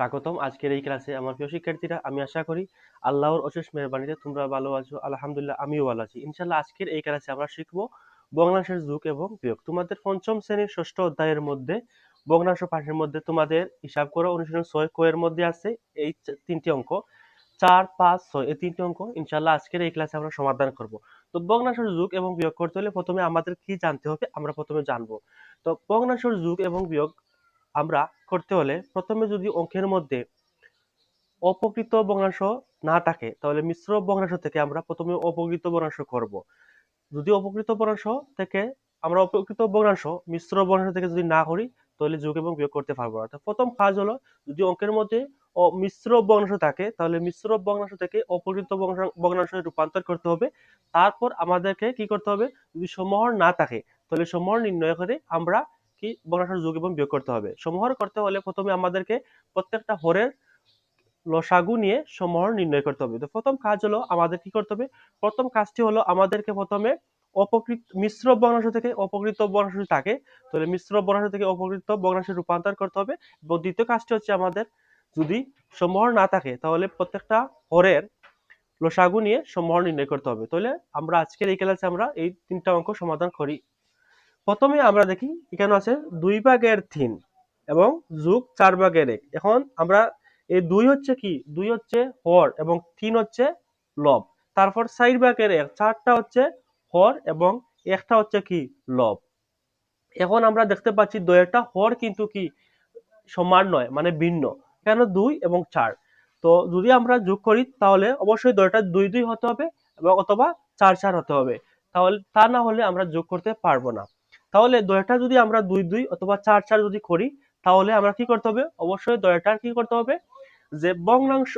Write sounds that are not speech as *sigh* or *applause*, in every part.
স্বাগতম আজকের এই ক্লাসে আমার প্রিয় শিক্ষার্থীরা, আমি আশা করি আল্লাহর অশেষ মেহরবানিতে তোমরা ভালো আছো। আলহামদুলিল্লাহ, আমিও ভালো আছি। ইনশাল্লাহ আজকের এই ক্লাসে আমরা শিখব ভগ্নাংশের যুগ এবং বিয়োগ। তোমাদের পঞ্চম শ্রেণির ষষ্ঠ অধ্যায়ের মধ্যে ভগ্নাংশ পাঠের মধ্যে তোমাদের হিসাব করো, অনুশীলন ছয় কয়ের মধ্যে আছে এই তিনটি অঙ্ক। চার, পাঁচ, ছয়, এই তিনটি অঙ্ক ইনশাল্লাহ আজকের এই ক্লাসে আমরা সমাধান করব। তো ভগ্নাংশের যুগ এবং বিয়োগ করতে হলে প্রথমে আমাদের কি জানতে হবে আমরা প্রথমে জানব। তো ভগ্নাংশের যুগ এবং বিয়োগ আমরা করতে হলে প্রথমে যদি অঙ্কের মধ্যে অপকৃত ভগ্নাংশ না থাকে, তাহলে মিশ্র ভগ্নাংশ থেকে আমরা প্রথমে অপকৃত ভগ্নাংশ করব। যদি অপকৃত ভগ্নাংশ থেকে আমরা অপকৃত ভগ্নাংশ মিশ্র ভগ্নাংশ থেকে যদি না করি, তাহলে যোগ এবং বিয়োগ করতে পারব না। প্রথম কাজ হলো, যদি অঙ্কের মধ্যে মিশ্র ভগ্নাংশ থাকে, তাহলে মিশ্র ভগ্নাংশ থেকে অপকৃত ভগ্নাংশে রূপান্তর করতে হবে। তারপর আমাদেরকে কি করতে হবে? যদি সমহর না থাকে, তাহলে সমহর নির্ণয় করে আমরা কি ভগ্নাংশের যোগ এবং বিয়োগ করতে হবে। সমহর করতে হলে প্রথমে আমাদেরকে প্রত্যেকটা হরের লসাগু নিয়ে সমহর নির্ণয় করতে হবে। তো প্রথম কাজ হলো আমাদের কি করতে হবে? প্রথম কাজটি হলো আমাদেরকে প্রথমে অপকৃত মিশ্র ভগ্নাংশ থেকে অপকৃত যদি থাকে তাহলে মিশ্র ভগ্নাংশ থেকে অপকৃত ভগ্নাংশে রূপান্তর করতে হবে। এবং দ্বিতীয় কাজটি হচ্ছে আমাদের যদি সমহর না থাকে, তাহলে প্রত্যেকটা হরের লসাগু নিয়ে সমহর নির্ণয় করতে হবে। তাহলে আমরা আজকের এই ক্লাসে আমরা এই তিনটা অঙ্ক সমাধান করি। প্রথমে আমরা দেখি এখানে আছে দুই ভাগের তিন এবং যোগ চার ভাগের এক। এখন আমরা এই দুই হচ্ছে কি? দুই হচ্ছে হর এবং তিন হচ্ছে লব। তারপর চার ভাগের এক, চারটা হচ্ছে হর এবং একটা হচ্ছে কি? লব। এখন আমরা দেখতে পাচ্ছি দয়েরটা হর কিন্তু কি? সমান নয় মানে ভিন্ন। কেন? দুই এবং চার। তো যদি আমরা যোগ করি, তাহলে অবশ্যই দয়টা দুই দুই হতে হবে এবং অথবা চার চার হতে হবে। তাহলে তা না হলে আমরা যোগ করতে পারব না। তাহলে দয়াটা যদি আমরা দুই দুই অথবা চার চার যদি করি, তাহলে আমরা কি করতে হবে? অবশ্যই দয়টার কি করতে হবে? যে ভগ্নাংশ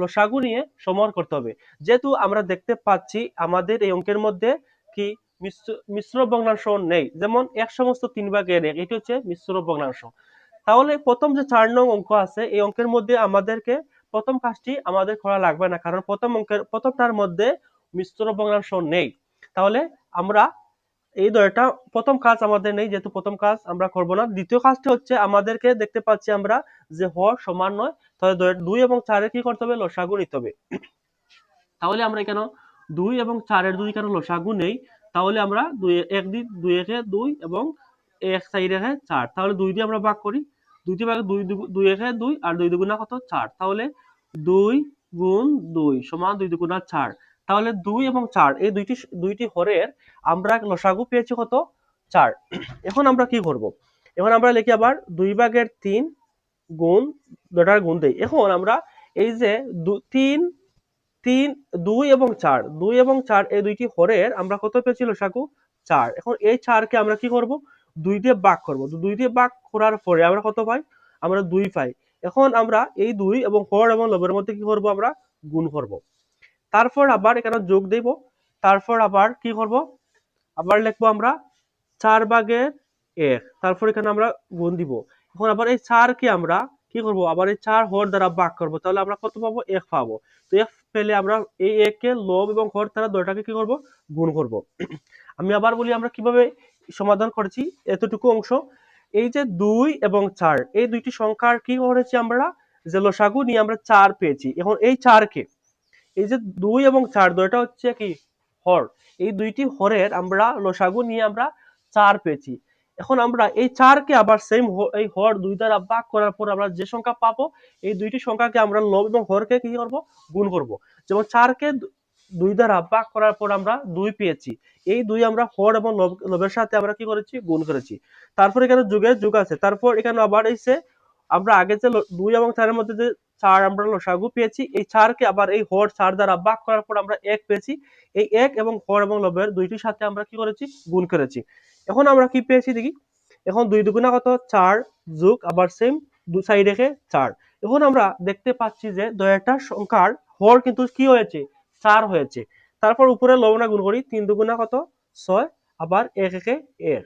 লসাগু নিয়ে সমান করতে হবে। যেহেতু আমরা দেখতে পাচ্ছি আমাদের এই অঙ্কের মধ্যে কি মিশ্র ভগ্নাংশ নেই। যেমন এক সমস্ত তিন ভাগের এক, এটি হচ্ছে মিশ্র ভগ্নাংশ তাহলে প্রথম যে চার নং অঙ্ক আছে, এই অঙ্কের মধ্যে আমাদেরকে প্রথম কাজটি আমাদের করা লাগবে না, কারণ প্রথম অঙ্কের, প্রথমটার মধ্যে মিশ্র ভগ্নাংশ নেই। তাহলে আমরা এই দয়টা প্রথম কাজ আমাদের নেই, যেহেতু প্রথম কাজ আমরা করব না। দ্বিতীয় কাজটি হচ্ছে আমাদেরকে দেখতে পাচ্ছি আমরা যে হর সমান নয়, তাহলে দুই এবং চারের কি করতে হবে? লসাগু নিতে হবে। তাহলে আমরা এখানে দুই এবং চারের দুই কেন লসাগু নেই, তাহলে আমরা দুই, এক দিন দুই একে দুই এবং এক সাইড একে চার। তাহলে দুই দিয়ে আমরা ভাগ করি। দুইটি ভাগে দুই দুই একে দুই আর দুই দুগুণা কত? চার। তাহলে দুই গুণ দুই সমান দুই দুগুণা চার। তাহলে দুই এবং চার, এই দুইটি দুইটি হরের আমরা লসাগু পেয়েছি কত? চার। এখন আমরা কি করব? এখন আমরা লিখি আবার দুই ভাগের তিন গুণ দুটার গুণ দেই। এখন আমরা এই যে তিন তিন, দুই এবং চার, দুই এবং চার, এই দুইটি হরের আমরা কত পেয়েছি লসাগু? চার। এখন এই চারকে আমরা কি করব? দুই দিয়ে ভাগ করব। দুই দিয়ে ভাগ করার পরে আমরা কত পাই? আমরা দুই পাই। এখন আমরা এই দুই এবং হর এবং লবের মধ্যে কি করব আমরা? গুণ করব। তারপর আবার এখানে যোগ দেব। তারপর আবার কি করব? আবার লিখব আমরা চার ভাগের এক। তারপর এখানে আমরা গুণ দিব। এখন আবার এই চারকে আমরা কি করব? আবার এই চার হর দ্বারা ভাগ করব। তাহলে আমরা কত পাবো? এক পাবো। তো এক পেলে আমরা এই একে লব এবং হর দ্বারা দুটাকে কি করব? গুণ করব। *clears throat* আমি আবার বলি আমরা কীভাবে সমাধান করেছি? এতটুকু অংশ। এই যে দুই এবং চার, এই দুইটি সংখ্যার কি করেছি আমরা? যে লসাগু নিয়ে আমরা চার পেয়েছি। এখন এই চারকে এই যে দুই এবং চার, দুইটা হচ্ছে কি? হর। এই দুইটি হরের আমরা লসাগু নিয়ে আমরা চার পেয়েছি। এখন আমরা এই চারকে আবার সেম এই হর দুই দ্বারা ভাগ করার পর আমরা যে সংখ্যা পাবো, এই দুইটি সংখ্যাকে আমরা লব এবং হরকে কি করব? গুণ করব। যেমন চারকে দুই দ্বারা ভাগ করার পর আমরা দুই পেয়েছি। এই দুই আমরা হর এবং লব, লবের সাথে আমরা কি করেছি? গুণ করেছি। তারপর এখানে যুগের যুগ আছে। তারপর এখানে আবার এসে আমরা আগে যে দুই এবং চারের মধ্যে যে চার আমরা লসাগু পেয়েছি। এই চারকে আবার এই হর চার দ্বারা ভাগ করার পর আমরা এক পেয়েছি। এই এক এবং হর এবং লবের দুইটির সাথে আমরা কি করেছি? গুণ করেছি। এখন আমরা কি পেয়েছি দেখি? এখন দুই দুগুণা কত? চার যোগ আবার সেম দু সাইড রেখে চার। এখন আমরা দেখতে পাচ্ছি যে দয়াটা সংখ্যার হর কিন্তু কি হয়েছে? চার হয়েছে। তারপর উপরে লবণা গুণ করি, তিন দুগুণা কত? ছয়, আবার এক একে এক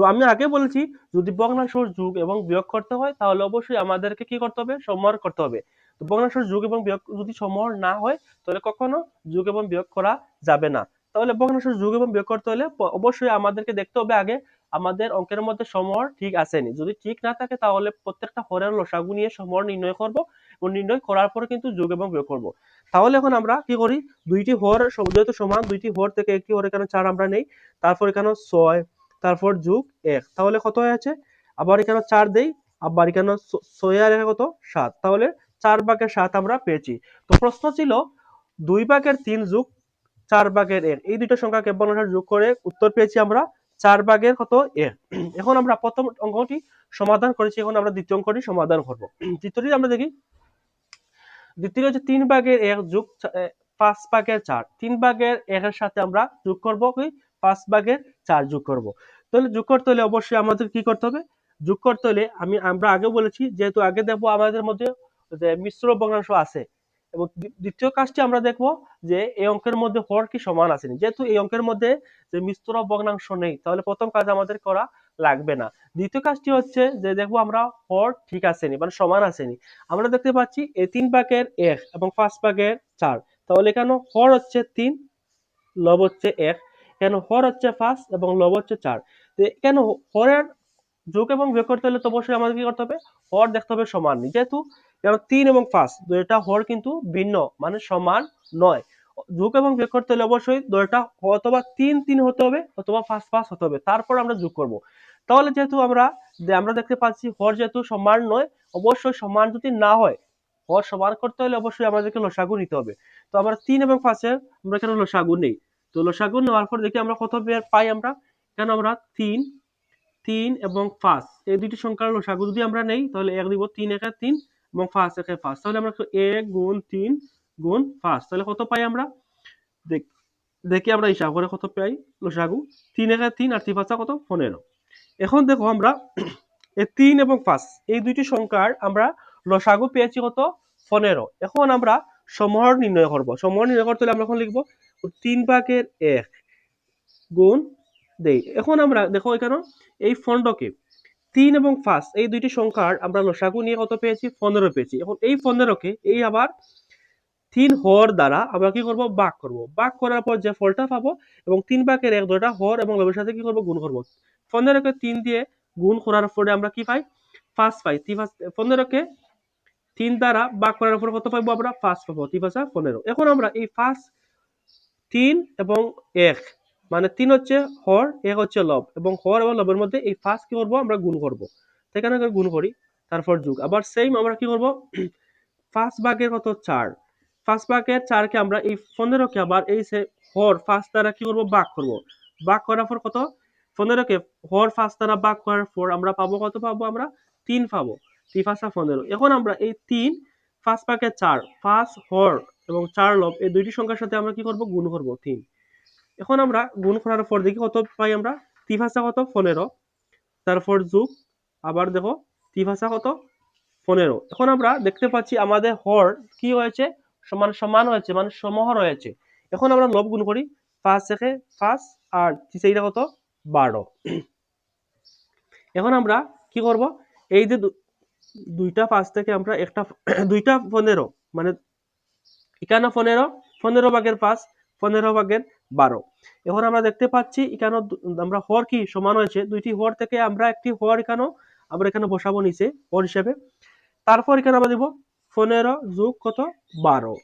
তো আমি আগে বলেছি, যদি ভগ্নাংশের যুগ এবং বিয়োগ করতে হয়, তাহলে অবশ্যই আমাদেরকে কি করতে হবে? সমর করতে হবে। তো ভগ্নাংশের যুগ এবং বিয়োগ, যদি সমর না হয়, তাহলে কখনো যোগ এবং বিয়োগ করা যাবে না। তাহলে ভগ্নাংশের যোগ এবং বিয়োগ করতে হলে অবশ্যই আমাদেরকে দেখতে হবে আগে, আমাদের অঙ্কের মধ্যে সমর ঠিক আসেনি। যদি ঠিক না থাকে, তাহলে প্রত্যেকটা হরের লসাগু নিয়ে সমর নির্ণয় করব এবং নির্ণয় করার পরে কিন্তু যোগ এবং বিয়োগ করব। তাহলে এখন আমরা কি করি? দুইটি হর, যেহেতু সমান দুইটি হর থেকে একটি হর এখানে চার আমরা নেই? তারপর এখানে ছয় তারপর যোগ এক। তাহলে কত হয়ে আছে? আবার এখানে চার দেই, আবার এখানে ছয় আর কত? সাত। তাহলে চার ভাগের সাত আমরা পেয়েছি। তো প্রশ্ন ছিল, দুই ভাগের তিন যোগ, চার ভাগের এক। এই দুটো সংখ্যাকে বর্ণনার যোগ করে উত্তর পেয়েছি আমরা চার ভাগের কত? এক। *clears throat* এখন আমরা প্রথম অঙ্কটি সমাধান করেছি, এখন আমরা দ্বিতীয় অঙ্কটি সমাধান করব। *clears throat* দ্বিতীয়টি আমরা দেখি। দ্বিতীয় হচ্ছে তিন ভাগের এক যোগ পাঁচ ভাগের চার। তিন ভাগের একের সাথে আমরা যোগ করব কি? পাঁচ ভাগের চার যোগ করব। তাহলে যোগ করতে হলে অবশ্যই আমাদের কি করতে হবে? যোগ করতে হলে আমি, আমরা আগে বলেছি, যেহেতু আগে দেখব আমাদের মধ্যে যে মিশ্র ভগ্নাংশ আছে এবং দ্বিতীয় কাজটি আমরা দেখব যে এই অঙ্কের মধ্যে হর কি সমান আসেনি যেহেতু এই অঙ্কের মধ্যে যে মিশ্র ভগ্নাংশ নেই, তাহলে প্রথম কাজ আমাদের করা লাগবে না। দ্বিতীয় কাজটি হচ্ছে যে দেখব আমরা হর ঠিক আসেনি মানে সমান আসেনি আমরা দেখতে পাচ্ছি এই তিন ভাগের এক এবং পাঁচ ভাগের চার। তাহলে এখানে হর হচ্ছে তিন, লব হচ্ছে এক। কেন হর হচ্ছে পাঁচ এবং লব হচ্ছে চার? কেন হরের যোগ এবং বিয়োগ করতে হলে তো অবশ্যই আমাদের কি করতে হবে? হর দেখতে হবে সমান। যেহেতু যেমন তিন এবং পাঁচ দুইটা হর কিন্তু ভিন্ন মানে সমান নয়। যোগ এবং বিয়োগ করতে হলে অবশ্যই দুইটা অথবা তিন তিন হতে হবে অথবা পাঁচ পাঁচ হতে হবে। তারপর আমরা যোগ করব। তাহলে যেহেতু আমরা আমরা দেখতে পাচ্ছি হর যেহেতু সমান নয়, অবশ্যই সমান যদি না হয়, হর সমান করতে হলে অবশ্যই আমাদেরকে লসাগু নিতে হবে। তো আমরা তিন এবং পাঁচের, আমরা এখানে লসাগু নেই? তো লসাগু নেওয়ার পর দেখি আমরা কত বের পাই আমরা? এখানে আমরা? তিন। তিন এবং পাঁচ। এই দুইটি সংখ্যার লসাগু যদি আমরা নেই, তাহলে এক দিব তিন একে তিন এবং পাঁচ একে পাঁচ। তাহলে আমরা এক গুণ তিন গুণ পাঁচ। তাহলে কত পাই আমরা? দেখ- দেখি আমরা হিসাব করে কত পাই লসাগু। তিন একে তিন আর তিন পাঁচা কত? পনেরো। এখন দেখো আমরা *clears throat* এই তিন এবং পাঁচ, এই দুইটি সংখ্যার আমরা লসাগু পেয়েছি কত? পনেরো। এখন আমরা সমহর নির্ণয় করব। সমহর নির্ণয় করতে হলে আমরা এখন লিখব তিন ভাগের এক গুণ দেই। এখন আমরা দেখো এখানে এই ফন্ডকে তিন এবং পাঁচ, এই দুইটি সংখ্যার আমরা লসাগু নিয়ে কত পেয়েছি? পনেরো পেয়েছি। এখন এই পনেরোকে এই আবার তিন হর দ্বারা আমরা কি করব? ভাগ করব। ভাগ করার পর যে ফলটা পাবো এবং তিন ভাগের এক দুটা হর এবং লবের সাথে কি করব? গুণ করব। পনেরোকে তিন দিয়ে গুণ করার পরে আমরা কি পাই? পাঁচ পাই। পনেরোকে তিন দ্বারা ভাগ করার পর কত পাবো আমরা? পাঁচ পাবো। তিন পাঁচা পনেরো। এখন আমরা এই পাঁচ তিন এবং এক। মানে তিন হচ্ছে হর, এক হচ্ছে লব। এবং হর এবং লবের মধ্যে এই ফার্স্ট কি করব? আমরা গুণ করব। সেখানে গুণ করি, তারপর যুগ। আবার সেম আমরা কি করব? *clears throat* ফার্স্ট ভাগের কত? চার। ফার্স্ট ভাগের চারকে আমরা এই পনেরোকে আবার এই সে হর ফার্স্ট দ্বারা কি করব? ভাগ করব। ভাগ করার পর কত? পনেরোকে হর ফার্স্ট দ্বারা ভাগ করার পর আমরা পাবো কত পাবো আমরা? তিন পাবো। তিন পাঁচা পনেরো। এখন আমরা এই তিন ফার্স্ট ভাগের চার ফার্স্ট হর এবং চার লব, এই দুইটি সংখ্যার সাথে আমরা কি করব? গুণ করব, তিন। এখন আমরা গুণ করার পর দেখি কত পাই আমরা? পাঁচা কত? পনেরো। তারপর যুগ, আবার দেখো পাঁচা কত? পনেরো। এখন আমরা দেখতে পাচ্ছি আমাদের হর কি হয়েছে? সমান সমান হয়েছে মানে সমহর হয়েছে। এখন আমরা লব গুণ করি, পাঁচ থেকে পাঁচ, আর সেইটা কত? বারো। এখন আমরা কি করব? এই যে দুইটা পাঁচ থেকে আমরা একটা, দুইটা পনেরো মানে এখানে পনেরো পনেরো ভাগের পাঁচ, পনেরো ভাগের বারো। এখন আমরা দেখতে পাচ্ছি এখানে আমরা হর কি সমান হয়েছে? দুইটি হর থেকে আমরা একটি হর এখানে আমরা এখানে বসাবো নিচে, হর হিসেবে। তারপর এখানে আমরা দিব পনেরো যোগ কত? বারো।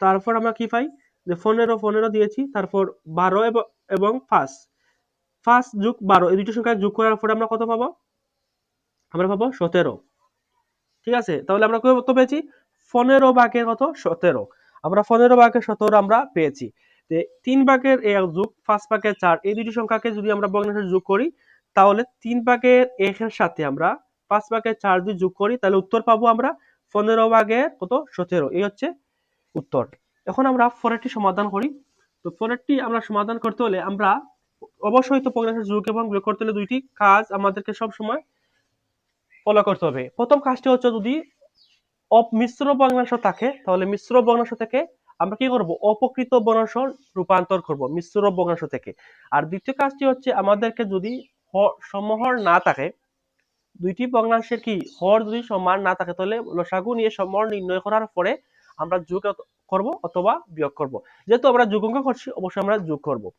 তারপর আমরা কি পাই? যে পনেরো পনেরো দিয়েছি, তারপর বারো এবং পাঁচ। পাঁচ যোগ বারো, এই দুটো সংখ্যা যোগ করার পরে আমরা কত পাবো? আমরা পাবো সতেরো। ঠিক আছে? তাহলে আমরা কত পেয়েছি? পনেরো ভাগের কত? সতেরো। আমরা পনেরো ভাগের সতেরো আমরা পেয়েছি। যে তিন এক যোগ, পাঁচ ভাগের চার, এই দুটি সংখ্যাকে যদি আমরা ভগ্নাংশে যোগ করি, তাহলে তিন ভাগের একের সাথে আমরা পাঁচ ভাগের চার যদি যোগ করি, তাহলে উত্তর পাবো আমরা পনেরো ভাগের কত? সতেরো। এই হচ্ছে উত্তর। এখন আমরা পরেরটি সমাধান করি। তো পরেরটি আমরা সমাধান করতে হলে আমরা অবশ্যই তো ভগ্নাংশের যোগ এবং বিয়োগ করতে হলে দুইটি কাজ আমাদেরকে সব সময় ফলো করতে হবে। প্রথম কাজটি হচ্ছে যদি অপ- মিশ্র ভগ্নাংশ থাকে, তাহলে মিশ্র ভগ্নাংশ থেকে আমরা কি করব? অপকৃত ভগ্নাংশ রূপান্তর করব, মিশ্র ভগ্নাংশ থেকে। আর দ্বিতীয় কাজটি হচ্ছে আমাদেরকে যদি সমহর না থাকে, দুইটি ভগ্নাংশের কি হর যদি সমান না থাকে, তাহলে লসাগু নিয়ে সমহর নির্ণয় করার পরে আমরা যোগ করব অথবা বিয়োগ করব। যেহেতু আমরা যোগ করছি, অবশ্যই আমরা যোগ করব।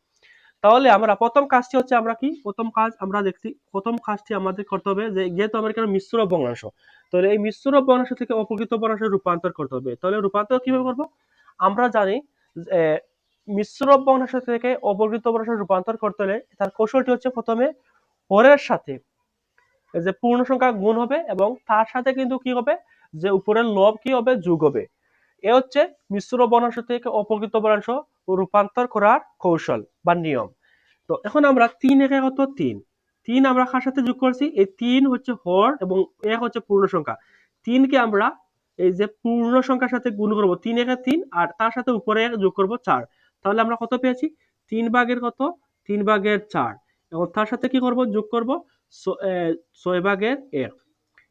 তাহলে আমরা প্রথম কাজটি হচ্ছে আমরা কি? প্রথম কাজ আমরা দেখছি, প্রথম কাজটি আমাদের করতে হবে যে যেহেতু আমার এখানে মিশ্র বর্ণাংশ তাহলে এই মিশ্র বর্ণাংশ থেকে অপ্রকৃত বর্ণাংশে রূপান্তর করতে হবে। তাহলে রূপান্তর কীভাবে করব? আমরা জানি মিশ্র বর্ণাংশ থেকে অপকৃত বর্ণাংশে রূপান্তর করতে হলে তার কৌশলটি হচ্ছে প্রথমে হরের সাথে যে পূর্ণ সংখ্যা গুণ হবে এবং তার সাথে কিন্তু কি হবে? যে উপরের লব কি হবে? যোগ হবে। এ হচ্ছে মিশ্র বর্ণাংশ থেকে অপ্রকৃত বর্ণাংশ রূপান্তর করার কৌশল বা নিয়ম। তো এখন আমরা তিন একে কত? তিন। তিন আমরা কার সাথে যোগ করছি? এই তিন হচ্ছে হর এবং এক হচ্ছে পূর্ণ সংখ্যা। তিনকে আমরা এই যে পূর্ণ সংখ্যার সাথে গুণ করব, তিন একে তিন আর তার সাথে উপরে যোগ করব চার। তাহলে আমরা কত পেয়েছি? তিন ভাগের কত? তিন ভাগের চার। এবং তার সাথে কি করব? যোগ করব? ছয় ভাগের এক।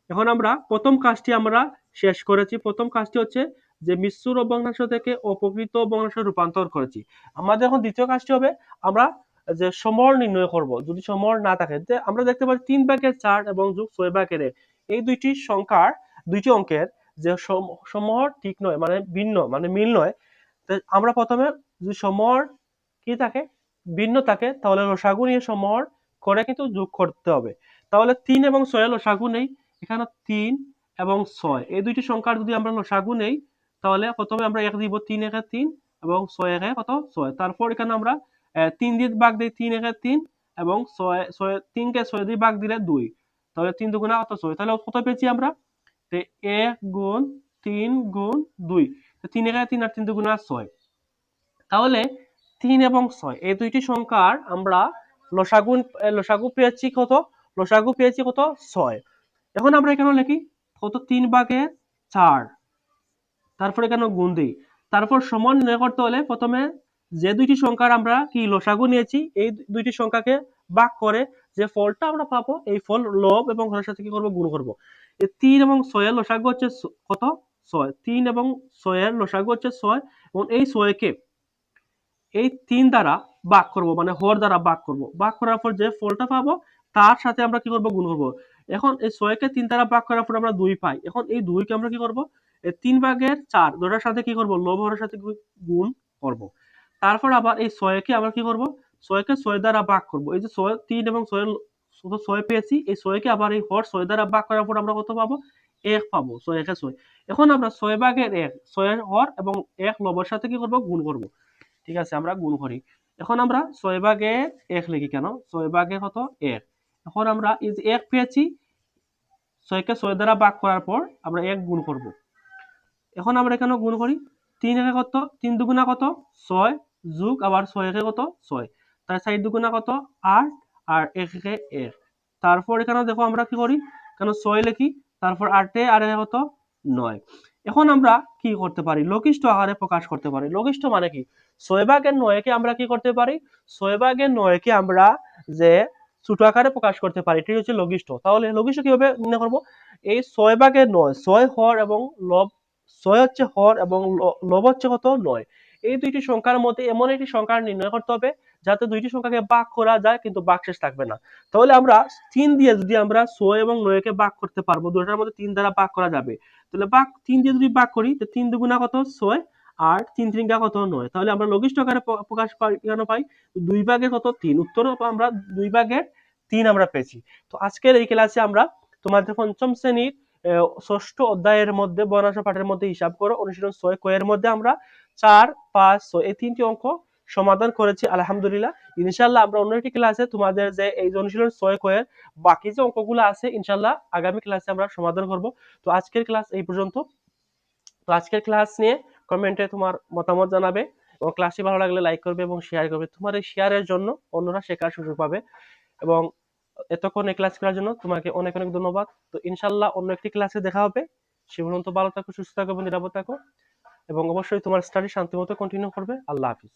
এখন আমরা প্রথম কাজটি আমরা শেষ করেছি। প্রথম কাজটি হচ্ছে যে মিশ্র বর্ণাংশ থেকে অপকৃত বর্ণাংশ রূপান্তর করেছি। আমাদের এখন দ্বিতীয় কাজটি হবে, আমরা যে সমর নির্ণয় করব। যদি সমর না থাকে যে আমরা দেখতে পাচ্ছি তিন ভাগের চার এবং যোগ ছয় ভাগের এই দুইটি সংখ্যার, দুইটি অঙ্কের যে সম- সমর ঠিক নয় মানে ভিন্ন মানে মিল নয় আমরা প্রথমে যদি সমর কি থাকে, ভিন্ন থাকে, তাহলে লসাগু নিয়ে সমর করে কিন্তু যোগ করতে হবে। তাহলে তিন এবং ছয় লসাগু নেই, এখানে তিন এবং ছয়। এই দুইটি সংখ্যার যদি আমরা লসাগু নেই তাহলে প্রথমে আমরা এক দিব তিন একে তিন এবং ছয় একে কত? ছয়। তারপর এখানে আমরা তিন দিয়ে ভাগ দিই তিন একে তিন এবং ছয় ছয়, তিনকে ছয় দিয়ে ভাগ দিলে দুই। তাহলে তিন দুগুণা কত? ছয়। তাহলে কত পেয়েছি আমরা? এক গুণ তিন গুণ দুই। তিন একে তিন আর তিন দুগুণা ছয়। তাহলে তিন এবং ছয়, এই দুইটি সংখ্যার আমরা লসাগু লসাগু পেয়েছি কত? লসাগু পেয়েছি কত? ছয়। এখন আমরা এখানে লিখি কত? তিন ভাগে চার। তারপর এখানে গুণ দিই? তারপর সমান নির্ণয় করতে হলে প্রথমে যে দুইটি সংখ্যার আমরা কি লসাগু নিয়েছি, এই দুইটি সংখ্যাকে ভাগ করে যে ফলটা আমরা পাবো, এই ফল লব এবং ঘরের সাথে কি করব? গুণ করব। তিন এবং ছয়ের লসাগু হচ্ছে কত? ছয়। তিন এবং ছয়ের লসাগু হচ্ছে ছয় এবং এই ছয়কে এই তিন দ্বারা ভাগ করব মানে হর দ্বারা ভাগ করব। ভাগ করার পর যে ফলটা পাবো, তার সাথে আমরা কি করব? গুণ করব। এখন এই ছয়কে তিন দ্বারা ভাগ করার পর আমরা দুই পাই। এখন এই দুইকে আমরা কি করব? এই তিন ভাগের চার, দুটার সাথে কি করব? লব হরের সাথে গুণ করব। তারপর আবার এই ছয়কে আমরা কি করব? ছয়কে ছয় দ্বারা ভাগ করব। এই যে ছয়, তিন এবং ছয় ছয় পেয়েছি, এই ছয়কে আবার এই হর ছয় দ্বারা ভাগ করার পর আমরা কত পাবো? এক পাবো ছয় একে ছয়। এখন আমরা ছয় ভাগের এক, ছয়ের হর এবং এক লবের সাথে কি করব? গুণ করব। ঠিক আছে, আমরা গুণ করি। এখন আমরা ছয় ভাগে এক লিখি কেন? ছয় ভাগে কত? এক। এখন আমরা এই যে এক পেয়েছি, ছয়কে ছয় দ্বারা ভাগ করার পর আমরা এক গুণ করব। এখন আমরা এখানে গুণ করি? তিন একে কত? তিন দুগুণা কত? ছয় যোগ আবার ছয় একে কত? ছয়। তার চার দুগুণা কত? আট। আর এক একে এক। তারপর এখানে দেখো আমরা কি করি? কেন ছয় লিখি? তারপর আটে আর একে কত? নয়। এখন আমরা কি করতে পারি? লঘিষ্ঠ আকারে প্রকাশ করতে পারি। লঘিষ্ঠ মানে কি? ছয় ভাগের নয়কে আমরা কি করতে পারি? ছয় ভাগের নয়কে আমরা যে ছোট আকারে প্রকাশ করতে পারি এটি হচ্ছে লঘিষ্ঠ। তাহলে লঘিষ্ঠ কীভাবে নির্ণয় করব? এই ছয় ভাগের নয়, ছয় হর এবং লব ছয় হচ্ছে হর এবং লব হচ্ছে কত নয়। এই দুইটি সংখ্যার মধ্যে এমন একটি সংখ্যা নির্ণয় করতে হবে, যাতে দুইটি সংখ্যাকে ভাগ করা যায় কিন্তু ভাগ শেষ থাকবে না। তাহলে আমরা তিন দিয়ে যদি আমরা ছয় এবং নয়কে ভাগ করতে পারব দুটার মধ্যে তিন দ্বারা ভাগ করা যাবে। তাহলে ভাগ তিন দিয়ে যদি ভাগ করি, তো তিন দুগুণা কত? ছয়। আর তিন তিনটা কত? নয়। তাহলে আমরা লঘিষ্ঠ আকারে প্রকাশ কেন পাই? দুই ভাগের কত? তিন। উত্তর আমরা দুই ভাগের তিন আমরা পেয়েছি। তো আজকের এই ক্লাসে আমরা তোমাদের পঞ্চম শ্রেণির ষষ্ঠ অধ্যায়ের মধ্যে বর্ণাংশ পাঠের মধ্যে হিসাব করো অনুশীলন ছয় কয়ের মধ্যে আমরা চার, পাঁচ, ছয় এই তিনটি অঙ্ক সমাধান করেছি, আলহামদুলিল্লাহ। ইনশাল্লাহ আমরা অন্য একটি ক্লাসে তোমাদের যে এই অনুশীলন ছয় কয়ের বাকি যে অঙ্কগুলো আছে ইনশাল্লাহ আগামী ক্লাসে আমরা সমাধান করব। তো আজকের ক্লাস এই পর্যন্ত। তো আজকের ক্লাস নিয়ে কমেন্টে তোমার মতামত জানাবে এবং ক্লাসটি ভালো লাগলে লাইক করবে এবং শেয়ার করবে। তোমার এই শেয়ারের জন্য অন্যরা শেখার সুযোগ পাবে এবং এতক্ষণ এই ক্লাস করার জন্য তোমাকে অনেক অনেক ধন্যবাদ। তো ইনশাল্লাহ অন্য একটি ক্লাসে দেখা হবে। সে পর্যন্ত ভালো থাকো, সুস্থ থাকো এবং নিরাপদ থাকো। এবং অবশ্যই তোমার স্টাডি শান্তিমতো কন্টিনিউ করবে। আল্লাহ হাফিজ।